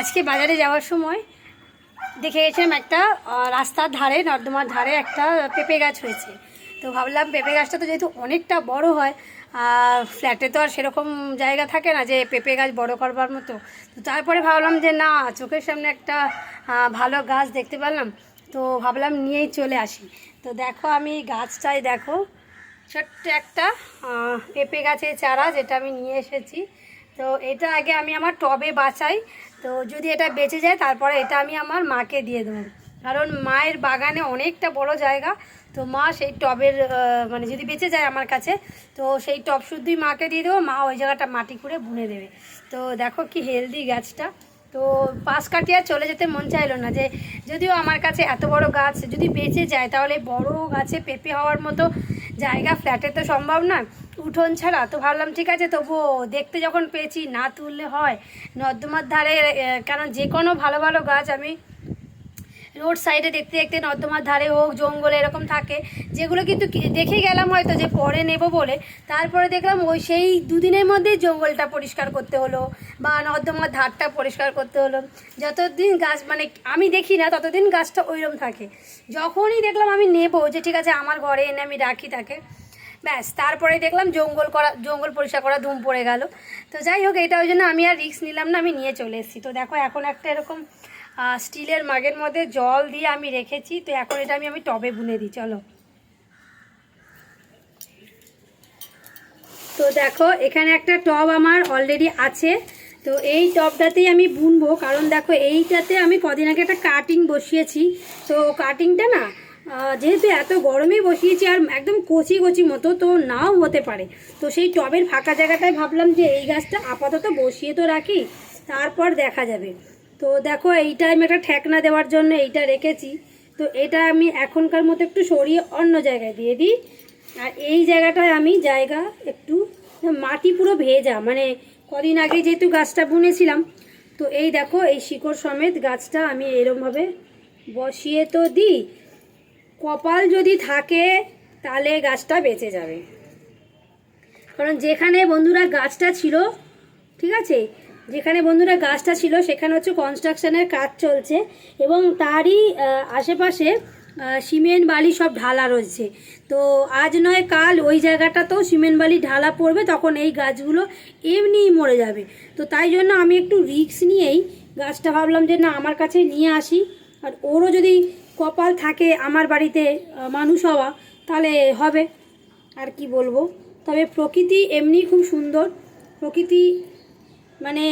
আজকে বাজারে যাওয়ার সময় দেখে গেছিলাম একটা রাস্তার ধারে, নর্দমার ধারে একটা পেঁপে গাছ হয়েছে। তো ভাবলাম পেঁপে গাছটা তো যেহেতু অনেকটা বড় হয় ফ্ল্যাটে তো আর সেরকম জায়গা থাকে না যে পেঁপে গাছ বড় করবার মতো। তো তারপরে ভাবলাম যে না, চোখের সামনে একটা ভালো গাছ দেখতে পেলাম তো ভাবলাম নিয়েই চলে আসি। তো দেখো আমি গাছটাই দেখো, ছোট্ট একটা পেঁপে গাছের চারা যেটা আমি নিয়ে এসেছি। তো এটা আগে আমি আমার টবে বাঁচাই তো যদি এটা বেঁচে যায়, তারপরে এটা আমি আমার মাকে দিয়ে দেবো। কারণ মায়ের বাগানে অনেকটা বড় জায়গা, তো মা সেই টবের মানে যদি বেঁচে যায় আমার কাছে, তো সেই টব শুদ্ধই মাকে দিয়ে দেবো, মা ওই জায়গাটা মাটি করে বুনে দেবে। তো দেখো কি হেলদি গাছটা। তো পাশ কাটিয়ে চলে যেতে মন চাইলো না যে, যদিও আমার কাছে এত বড় গাছ, যদি বেঁচে যায় তাহলে বড় গাছে পেঁপে হওয়ার মতো জায়গা ফ্ল্যাটে তো সম্ভব না। উঠোন ছাড়া। তো ভাবলাম, ঠিক আছে, তবুও দেখতে যখন পেয়েছি, না তুললে হয়। নর্দমার ধারে কারণ যে কোনো ভালো ভালো গাছ আমি রোড সাইডে দেখতে দেখতে নর্দমার ধারে হোক, জঙ্গলে এরকম থাকে, যেগুলো কিন্তু দেখে গেলাম হয়তো যে পরে নেব বলে। তারপরে দেখলাম ওই সেই দুদিনের মধ্যেই জঙ্গলটা পরিষ্কার করতে হলো বা নর্দমার ধারটা পরিষ্কার করতে হলো। যতদিন গাছ মানে আমি দেখি না, ততদিন গাছটা ওইরকম থাকে। যখনই দেখলাম আমি নেব যে, ঠিক আছে, আমার ঘরে এনে আমি রাখি তাকে। ব্যাস, তারপরে দেখলাম জঙ্গল করা, জঙ্গল পরিষ্কার করা ধুম পড়ে গেল। তো যাই হোক, এটা ওই জন্য আমি আর রিস্ক নিলাম না, আমি নিয়ে চলে এসেছি। তো দেখো, এখন একটা এরকম স্টিলের মাগের মধ্যে জল দিয়ে আমি রেখেছি। তো এখন এটা আমি আমি টবে বুনে দিই, চলো। তো দেখো, এখানে একটা টব আমার অলরেডি আছে। তো এই টবটাতেই আমি বুনবো, কারণ দেখো, এইটাতে আমি কদিন আগে একটা কাটিং বসিয়েছি। তো কাটিংটা না যেহেতু এত গরমে বসিয়েছি আর একদম কচি কচি মতো, তো নাও হতে পারে। তো সেই টবের ফাঁকা জায়গাটায় ভাবলাম যে এই গাছটা আপাতত বসিয়ে তো রাখি, তারপর দেখা যাবে। তো দেখো এইটা আমি একটা ঠেকনা দেওয়ার জন্য এইটা রেখেছি। তো এটা আমি এখনকার মতো একটু সরিয়ে অন্য জায়গায় দিয়ে দিই। আর এই জায়গাটায় আমি জায়গা একটু, মাটি পুরো ভেজা মানে কদিন আগে যেহেতু গাছটা বুনেছিলাম, তো এই দেখো, এই শিকড় সমেত গাছটা আমি এরমভাবে বসিয়ে তো দিই। কপাল যদি থাকে, তাহলে গাছটা বেঁচে যাবে। কারণ যেখানে বন্ধুরা গাছটা ছিল, ঠিক আছে? যেখানে বন্ধুরা গাছটা ছিল, সেখানে হচ্ছে কনস্ট্রাকশনের কাজ চলছে এবং তারই আশেপাশে সিমেন্ট বালি সব ঢালা রয়েছে। তো আজ নয়, কাল ওই জায়গাটাতেও সিমেন্ট বালি ঢালা পড়বে, তখন এই গাছগুলো এমনিই মরে যাবে। তো তাই জন্য আমি একটু রিস্ক নিয়েই গাছটা ভাবলাম যে না, আমার কাছে নিয়ে আসি। আর ওরও যদি কপাল থাকে আমার বাড়িতে মানুষ হওয়া, তাহলে হবে। আর কি বলব? তবে প্রকৃতি এমনি খুব সুন্দর। প্রকৃতি মানে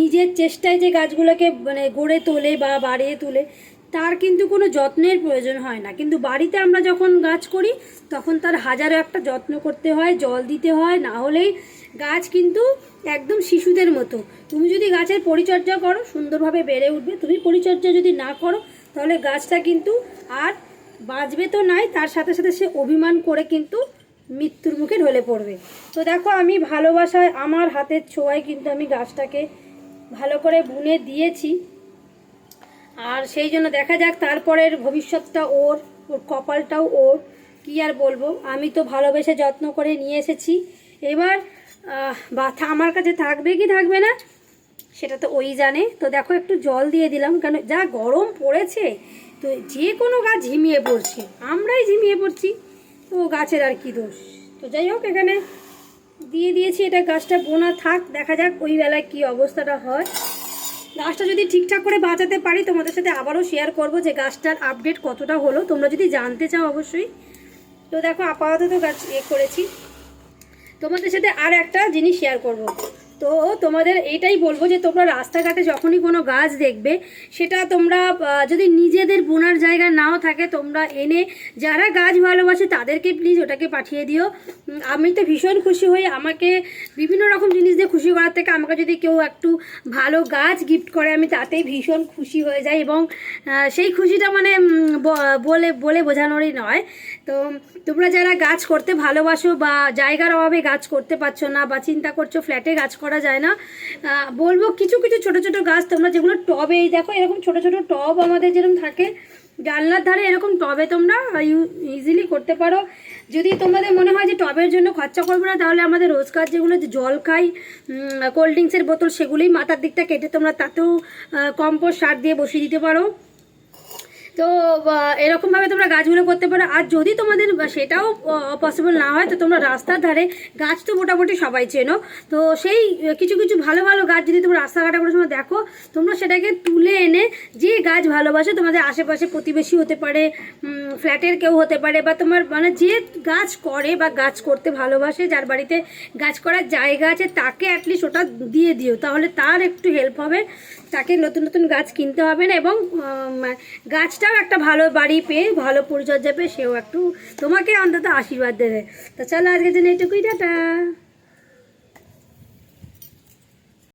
নিজের চেষ্টায় যে গাছগুলোকে মানে গড়ে তোলে বা বাড়িয়ে তোলে, তার কিন্তু কোনো যত্নের প্রয়োজন হয় না। কিন্তু বাড়িতে আমরা যখন গাছ করি, তখন তার হাজারো একটা যত্ন করতে হয়, জল দিতে হয়, না হলেই গাছ কিন্তু একদম শিশুদের মতো। তুমি যদি গাছের পরিচর্যা করো, সুন্দরভাবে বেড়ে উঠবে। তুমি পরিচর্যা যদি না করো তাহলে গাছটা কিন্তু আর বাঁচবে তো নাই, তার সাথে সাথে সে অভিমান করে কিন্তু মৃত্যুর মুখে ঢলে পড়বে। তো দেখো, আমি ভালোবাসায় আমার হাতের ছোঁয়ায় কিন্তু আমি গাছটাকে ভালো করে বুনে দিয়েছি। আর সেই জন্য দেখা যাক তারপরের ভবিষ্যৎটা ওর ওর কপালটাও ওর, কি আর বলব? আমি তো ভালোবেসে যত্ন করে নিয়ে এসেছি। এবার আমার কাছে থাকবে কি থাকবে না? সেটা তো ওই জানে। তো দেখো একটু জল দিয়ে দিলাম, কেন যা গরম পড়েছে, তো যে কোনো গাছ ঝিমিয়ে পড়ছে, আমরাই ঝিমিয়ে পড়ছি, তো গাছের আর কি দোষ। তো যাই হোক, এখানে দিয়ে দিয়েছি এটা গাছটা, বোনা থাক, দেখা যাক ওই বেলায় কি অবস্থাটা হয়। গাছটা যদি ঠিকঠাক করে বাঁচাতে পারি, তোমাদের সাথে আবারও শেয়ার করব যে গাছটার আপডেট কতটা হলো। তোমরা যদি জানতে চাও অবশ্যই। তো দেখো, আপাতত গাছ এ করেছি। তোমাদের সাথে আর একটা জিনিস শেয়ার করব। তো তোমাদের এটাই বলব যে তোমরা রাস্তাঘাটে যখনই কোনো গাছ দেখবে, সেটা তোমরা যদি নিজেদের বোনার জায়গা নাও থাকে, তোমরা এনে যারা গাছ ভালোবাসে তাদেরকে প্লিজ ওটাকে পাঠিয়ে দিও। আমি তো ভীষণ খুশি হই আমাকে বিভিন্ন রকম জিনিস দিয়ে খুশি করার থেকে আমাকে যদি কেউ একটু ভালো গাছ গিফট করে, আমি তাতেই ভীষণ খুশি হয়ে যাই এবং সেই খুশিটা মানে বলে বলে বোঝানোরই নয়। তো তোমরা যারা গাছ করতে ভালোবাসো বা জায়গার অভাবে গাছ করতে পারছ না বা চিন্তা করছ ফ্ল্যাটে গাছ করার করা যায় না। বলব কিছু কিছু ছোট ছোট গাছ তোমরা যেগুলো টবে, এই দেখো এরকম ছোট ছোট টব আমাদের যেরকম থাকে, জানলার ধারে এরকম টবে তোমরা ইজিলি করতে পারো। যদি তোমাদের মনে হয় যে টবের জন্য খরচা করবে না, তাহলে আমাদের রোজকার যেগুলো জল খাই কোল্ড ড্রিঙ্কসের বোতল, সেগুলোই মাথার দিকটা কেটে তোমরা তাতেও কম্পোস্ট সার দিয়ে বসিয়ে দিতে পারো। তো এরকমভাবে তোমরা গাছগুলো করতে পারো। আর যদি তোমাদের সেটাও পসিবল না হয় তো তোমরা রাস্তার ধারে গাছ তো মোটামুটি সবাই চেনো। তো সেই কিছু কিছু ভালো ভালো গাছ যদি তোমরা রাস্তাঘাটে কোনো সময় দেখো তোমরা সেটাকে তুলে এনে যে গাছ ভালোবাসে তোমাদের আশেপাশে প্রতিবেশী হতে পারে ফ্ল্যাটের কেউ হতে পারে বা তোমার মানে যে গাছ করে বা গাছ করতে ভালোবাসে যার বাড়িতে গাছ করার জায়গা আছে তাকে অ্যাটলিস্ট ওটা দিয়ে দিও। তাহলে তার একটু হেল্প হবে তাকে নতুন নতুন গাছ কিনতে হবে না এবং উম, গাছটাও একটা ভালো বাড়ি পেয়ে, ভালো পরিচর্যা পেয়ে সেও একটু তোমাকে অন্তত আশীর্বাদ দেবে। তা চলো আজকের জন্য এটুকুই, টাটা।